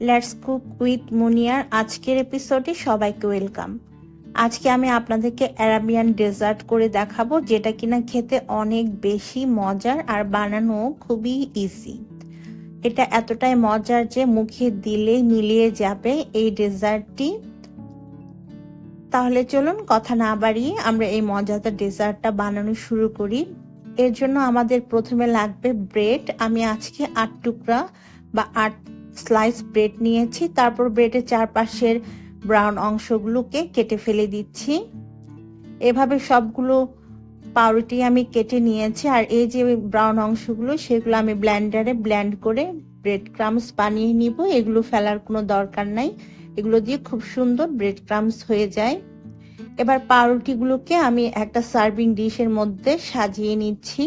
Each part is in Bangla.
লেটস কুক উইথ মুনিয়ার আজকের এপিসোডে সবাইকে ওয়েলকাম আজকে আমি আপনাদেরকে অ্যারাবিয়ান ডেজার্ট করে দেখাবো, যেটা কিনা খেতে অনেক বেশি মজার আর বানানো খুবই ইজি এটা এতটাই মজার যে মুখে দিলেই মিলিয়ে যাবে এই ডেজার্টটি তাহলে চলুন কথা না বাড়িয়ে আমরা এই মজাদার ডেজার্টটা বানানো শুরু করি। এর জন্য আমাদের প্রথমে লাগবে ব্রেড আমি আজকে আট টুকরা বা আট স্লাইস ব্রেড নিয়েছি, তারপর ব্রেডের চারপাশের ব্রাউন অংশগুলোকে কেটে ফেলে দিচ্ছি। এভাবে সবগুলো পাউরুটি আমি কেটে নিয়েছি, আর এই যে ব্রাউন অংশগুলো, সেগুলো আমি ব্ল্যান্ডারে ব্ল্যান্ড করে ব্রেড ক্রামস বানিয়ে নিব। এগুলো ফেলার কোনো দরকার নাই, এগুলো দিয়ে খুব সুন্দর ব্রেড ক্রামস হয়ে যায়। এবার পাউরুটিগুলোকে আমি একটা সার্ভিং ডিশের মধ্যে সাজিয়ে নিচ্ছি।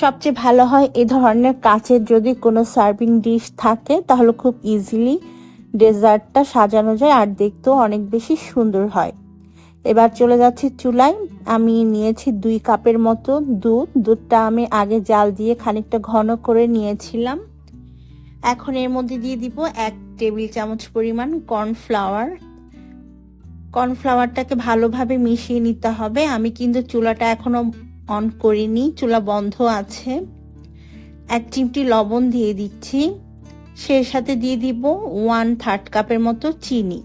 সবচেয়ে ভালো হয় এ ধরনের কাচের যদি কোনো সার্ভিং ডিশ থাকে, তাহলে খুব ইজিলি ডেজার্টটা সাজানো যায় আর দেখতেও অনেক বেশি সুন্দর হয়। এবার চলে যাচ্ছি চুলায়। আমি নিয়েছি দুই কাপের মতো দুধ। দুধটা আমি আগে জাল দিয়ে খানিকটা ঘন করে নিয়েছিলাম। এখন এর মধ্যে দিয়ে দিব এক টেবিল চামচ পরিমাণ কর্নফ্লাওয়ার। কর্নফ্লাওয়ারটাকে ভালোভাবে মিশিয়ে নিতে হবে। আমি কিন্তু চুলাটা এখনও অন করিনি, চুলা বন্ধ আছে। এক চিমটি লবণ দিয়ে দিচ্ছি। সেই সাথে দিয়ে দিব ওয়ান থার্ড কাপের মতো চিনি।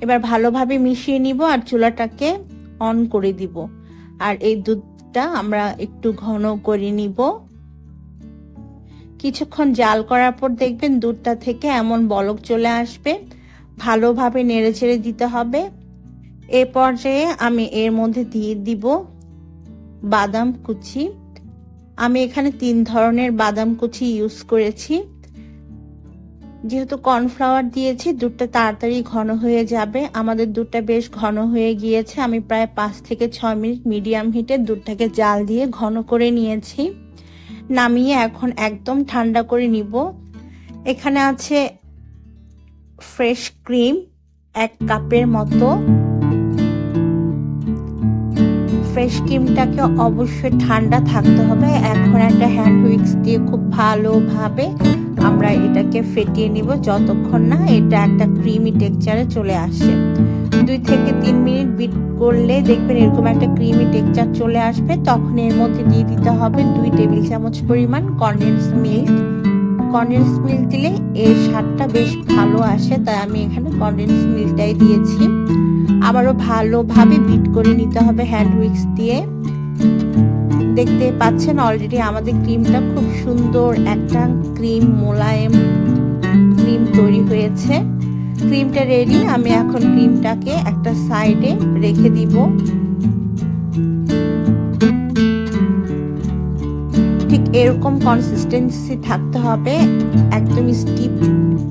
এবার ভালোভাবে মিশিয়ে নিব আর চুলাটাকে অন করে দিব। আর এই দুধটা আমরা একটু ঘন করে নিব। কিছুক্ষণ জাল করার পর দেখবেন দুধটা থেকে এমন বলক চলে আসবে। ভালোভাবে নেড়ে ছেড়ে দিতে হবে। এ পর্যায়ে আমি এর মধ্যে দিয়ে দিব বাদাম কুচি। আমি এখানে তিন ধরনের বাদাম কুচি ইউজ করেছি। যেহেতু কর্নফ্লাওয়ার দিয়েছি, দুধটা তাড়াতাড়ি ঘন হয়ে যাবে। আমাদের দুধটা বেশ ঘন হয়ে গিয়েছে। আমি প্রায় পাঁচ থেকে ছয় মিনিট মিডিয়াম হিটে দুধটাকে জাল দিয়ে ঘন করে নিয়েছি। নামিয়ে এখন একদম ঠান্ডা করে নিব। এখানে আছে ফ্রেশ ক্রিম এক কাপের মতো। ফ্রেশ ক্রিমটাকে অবশ্যই ঠান্ডা থাকতে হবে। এখন একটা হ্যান্ড উইক্স দিয়ে খুব ভালোভাবে আমরা এটাকে ফেটিয়ে নিব। যতক্ষণ না এটা একটা ক্রিমি টেক্সচারে চলে আসে। দুই থেকে তিন মিনিট বিট করলে দেখবেন এরকম একটা ক্রিমি টেক্সচার চলে আসবে। তখন এর মধ্যে দিয়ে দিতে হবে দুই টেবিল চামচ পরিমাণ কনডেন্স মিল্ক কনডেন্স মিল্ক দিলে এর স্বাদটা বেশ ভালো আসে, তাই আমি এখানে কনডেন্স মিল্কটাই দিয়েছি। আবারও ভালোভাবে বিট করে নিতে হবে হ্যান্ড উইক্স দিয়ে। দেখতে পাচ্ছেন অলরেডি আমাদের ক্রিমটা খুব সুন্দর একটা ক্রিম মোলায়েম ক্রিম তৈরি হয়েছে। ক্রিমটা রেডি আমি এখন ক্রিমটাকে একটা সাইডে রেখে দিব। ঠিক এরকম কনসিস্টেন্সি থাকতে হবে একদম স্টিপ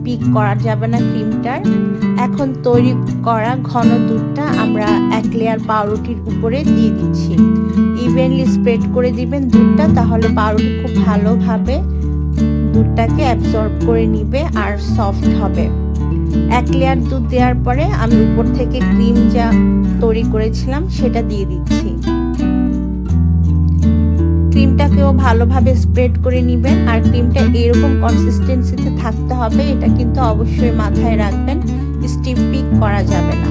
পিক করা যাবে না ক্রিমটার। এখন তৈরি করা ঘন দুধটা আমরা এক লেয়ার পাউরুটির উপরে দিয়ে দিচ্ছি। ইভেনলি স্প্রেড করে দিবেন দুধটা, তাহলে পাউরুটি খুব ভালোভাবে দুধটাকে অ্যাবজর্ব করে নিবে আর সফট হবে। এক লেয়ার দুধ দেওয়ার পরে আমি উপর থেকে ক্রিম যা তৈরি করেছিলাম সেটা দিয়ে দিচ্ছি। ক্রিমটাকেও ভালোভাবে স্প্রেড করে নেবেন আর ক্রিমটা এরকম কনসিস্টেন্সিতে থাকতে হবে, এটা কিন্তু অবশ্যই মাথায় রাখবেন স্টিপ পিক করা যাবে না।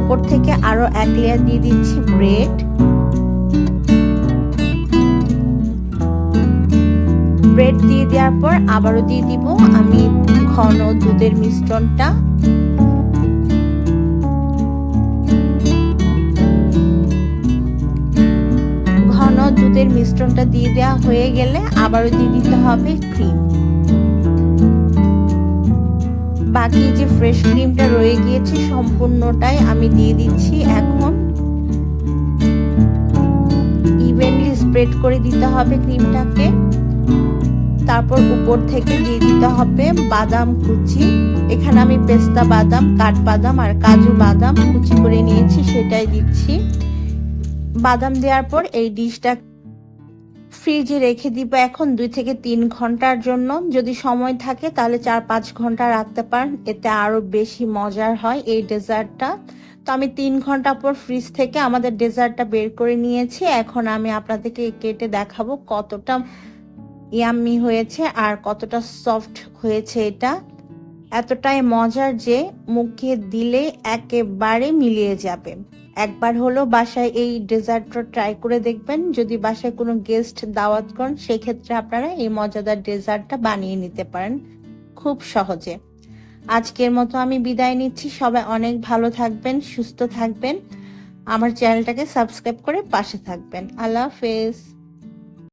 উপর থেকে আরও এক লেয়ার দিয়ে দিচ্ছি ব্রেড ব্রেড দিয়ে দেওয়ার পর আবারও দিয়ে দিব আমি ঘন দুধের মিশ্রণটা। মিশ্রণটা দিয়ে দেওয়া হয়ে গেলে আবারও দিয়ে দিতে হবে ক্রিম। বাকি যে ফ্রেশ ক্রিমটা রয়ে গিয়েছে সম্পূর্ণটাই আমি দিয়ে দিচ্ছি এখন। ইভেনলি স্প্রেড করে দিতে হবে ক্রিমটাকে তারপর উপর থেকে দিয়ে দিতে হবে বাদাম কুচি। এখানে আমি পেস্তা বাদাম, কাঠবাদাম আর কাজু বাদাম কুচি করে নিয়েছি, সেটাই দিচ্ছি। বাদাম দেওয়ার পর এই ডিশটা ফ্রিজে রেখে দিব এখন দুই থেকে তিন ঘণ্টার জন্য। যদি সময় থাকে তাহলে চার পাঁচ ঘণ্টা রাখতে পারেন, এতে আরও বেশি মজার হয় এই ডেজার্টটা। তো আমি তিন ঘণ্টা পর ফ্রিজ থেকে আমাদের ডেজার্টটা বের করে নিয়েছি। এখন আমি আপনাদেরকে কেটে দেখাবো কতটা ইয়াম্মি হয়েছে আর কতটা সফট হয়েছে এটা। এতটাই মজার যে মুখে দিলে একেবারে মিলিয়ে যাবে। একবার হলো বাসায় এই ডেজার্টটা ট্রাই করে দেখবেন। যদি বাসায় কোনো গেস্ট দাওয়াত করেন, সেক্ষেত্রে আপনারা এই মজাদার ডেজার্টটা বানিয়ে নিতে পারেন খুব সহজে। আজকের মতো আমি বিদায় নিচ্ছি। সবাই অনেক ভালো থাকবেন, সুস্থ থাকবেন। আমার চ্যানেলটাকে সাবস্ক্রাইব করে পাশে থাকবেন। আল্লাহ হাফেজ।